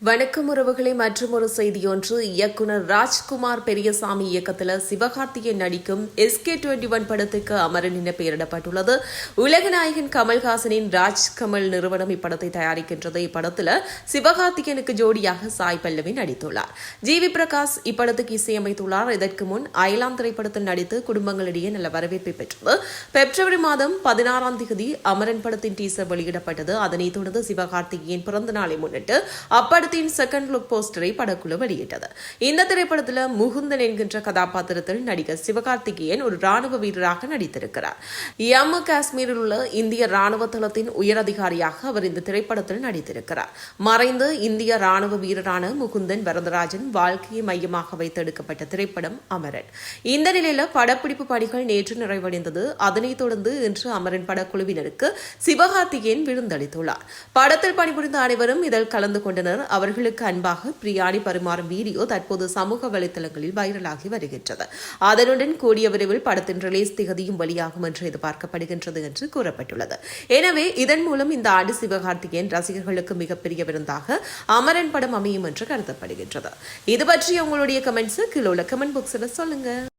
வணக்கம் உறவுகளை மற்றும் ஒரு செய்தி ஒன்று இயக்குனர் ராஜ்குமார் பெரியசாமி இயக்கத்தில் சிவகார்த்திகேயன் நடிக்கும் எஸ்கே டுவெண்டி ஒன் படத்துக்கு அமரன் என பெயரிடப்பட்டுள்ளது. உலகநாயகன் கமல்ஹாசனின் ராஜ் கமல் நிறுவனம் இப்படத்தை தயாரிக்கின்றது. இப்படத்தில் சிவகார்த்திகேயனுக்கு ஜோடியாக சாய் பல்லவி நடித்துள்ளார். ஜி வி பிரகாஷ் இப்படத்துக்கு இசையமைத்துள்ளார். இதற்கு முன் அயலாம் திரைப்படத்தில் நடித்து குடும்பங்களிடையே நல்ல வரவேற்பை பெற்றது. பிப்ரவரி மாதம் பதினாறாம் தேதி அமரன் படத்தின் டீசர் வெளியிடப்பட்டது. அதனைத் தொடர்ந்து சிவகார்த்திகேயன் பிறந்த நாளை முன்னிட்டு படத்தின் செகண்ட் லுக் போஸ்டரை படக்குழு வெளியிட்டது. இந்த திரைப்படத்தில் முகுந்தன் என்கின்ற கதாபாத்திரத்தில் நடிகர் சிவகார்த்திகேயன் ஒரு ராணுவ வீரராக நடித்திருக்கிறார். ஜம்மு காஷ்மீரில் உள்ள இந்திய ராணுவ தளத்தின் உயரதிகாரியாக அவர் இந்த திரைப்படத்தில் நடித்திருக்கிறார். மறைந்த இந்திய ராணுவ வீரரான முகுந்தன் வரதராஜன் வாழ்க்கையை மையமாக வைத்து எடுக்கப்பட்ட திரைப்படம் அமரன். இந்த நிலையில படப்பிடிப்பு பணிகள் நேற்று நிறைவடைந்தது. அதனைத் தொடர்ந்து இன்று அமரன் படக்குழுவினருக்கு சிவகார்த்திகேயன் விருந்தளித்துள்ளார். படத்தில் பணிபுரிந்த அனைவரும் இதில் கலந்து கொண்டனர். அவர்களுக்கு அன்பாக பிரியாணி பரிமாறும் வீடியோ தற்போது சமூக வலைதளங்களில் வைரலாகி வருகின்றது. அதனுடன் கூடிய விரைவில் படத்தின் ரிலீஸ் திகதியும் வெளியாகும் என்று எதிர்பார்க்கப்படுகின்றது என்று கூறப்பட்டுள்ளது. எனவே இதன் மூலம் இந்த ஆண்டு சிவகார்த்திகேயன் ரசிகர்களுக்கு மிகப்பெரிய விருந்தாக அமரன் படம் அமையும் என்று கருதப்படுகின்றது. இது பற்றி உங்களுடைய கமெண்ட்ஸ் கீழே உள்ள கமெண்ட் பாக்ஸில் சொல்லுங்க.